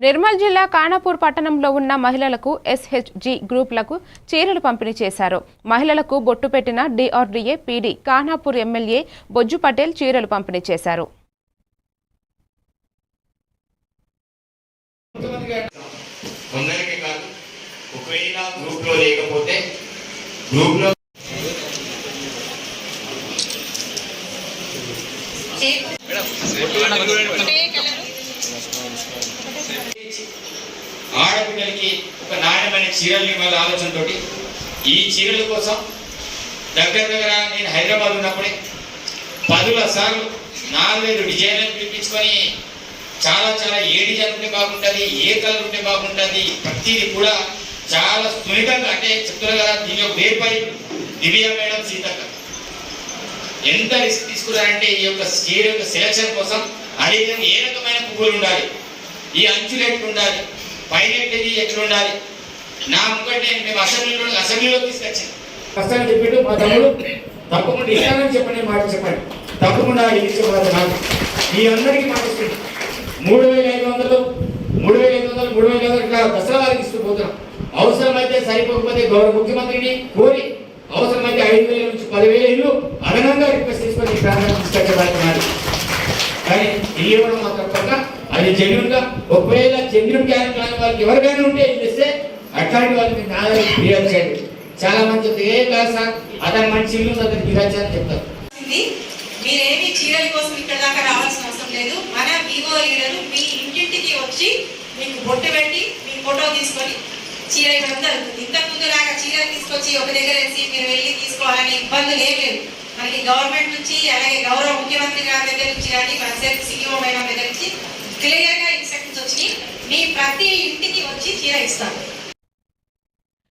నిర్మల్ జిల్లా కానాపూర్ పట్టణంలో ఉన్న మహిళలకు ఎస్హెచ్జి గ్రూపులకు చీరలు పంపిణీ చేశారు. మహిళలకు బొట్టు పెట్టిన DRDA PD Kanapur MLA Bojju Patel చీరలు పంపిణీ చేశారు. గ్రూప్లో లేకపోతే గ్రూప్లో ఆడపిల్లలకి ఒక నాణ్యమైన చీరలు ఇవ్వాలి ఆలోచనతోటి ఈ చీరల కోసం దగ్గర దగ్గర నేను హైదరాబాద్ ఉన్నప్పుడే పదుల సార్లు నాలుగైదు డిజైన్లు పిలిపించుకొని చాలా చాలా ఏ డిజైన్ ఉంటే బాగుంటుంది ఏ కలర్ ఉంటే బాగుంటుంది ప్రతిదీ కూడా చాలా సున్నితంగా అంటే చెప్తున్నారు కదా దీని యొక్క వేపై దివ్య మేడం సీతక్క. ఎంత రిస్క్ తీసుకున్నారంటే ఈ యొక్క చీర యొక్క సెలక్షన్ కోసం అడిగిన ఏ రకమైన పువ్వులు ఉండాలి? ఈ అంచులు ఎట్లు ఉండాలి పైన ఎట్లది ఎట్లుండాలి నా ముక్కటే మేము అసెంబ్లీలో అసెంబ్లీలో తీసుకొచ్చాను. కష్టాన్ని చెప్పిండు మా తమ్ముడు. తప్పకుండా ఇస్తానని చెప్పండి మాట చెప్పండి. తప్పకుండా ఇచ్చే బాధ నాకు. ఈ అందరికీ మాట ఇస్తుంది మూడు వేల ఐదు వందలు మూడు వేల ఐదు వందలు మూడు వేల ఐదు వందలు ఇట్లా దసరా వారికి ఇస్తూ పోతున్నాం. అవసరమైతే సరిపోకపోతే గౌరవ ముఖ్యమంత్రిని కోరి అవసరమైతే ఐదు వేల నుంచి పదివేల ఇల్లు అదనంగా రిక్వెస్ట్ తీసుకొని ప్రాంతం ప్రాంతానికి తీసుకొచ్చడానికి కానీ ఇల్లు ఇవ్వడం మాత్రం పక్క అది జెన్యున్ ఒకవేళ జెన్యున్ క్యారెక్టర్ కాని వాళ్ళకి ఎవరికైనా ఉంటే ఇల్లు ఇస్తే అట్లాంటి వాళ్ళకి నా ఫిర్యాదు చేయండి చాలా మంది చెప్తే ఏ కాదు సార్ అతని మంచి ఇల్లు అతను ఫిర్యాదు చేయాలని చెప్తారు. మీరేమి చీరల కోసం ఇక్కడ దాకా రావాల్సిన అవసరం లేదు. మన వివో లీడరు మీ ఇంటింటికి వచ్చి మీకు బొట్టు పెట్టి మీ ఫోటో తీసుకొని చీర ఇవ్వడం జరుగుతుంది ఇంతకు ముందు లాగా చీరలు తీసుకొచ్చి ఒక దగ్గర వేసి మీరు వెళ్ళి తీసుకోవాలనే ఇబ్బందులు ఏం లేదు. మనకి గవర్నమెంట్ నుంచి అలాగే గౌరవ ముఖ్యమంత్రి గారి దగ్గర నుంచి కానీ మన సెల్ఫ్ సీఈఓ మేడం దగ్గర నుంచి క్లియర్గా ఇన్స్ట్రక్షన్స్ వచ్చి మీ ప్రతి ఇంటికి వచ్చి చీర ఇస్తాను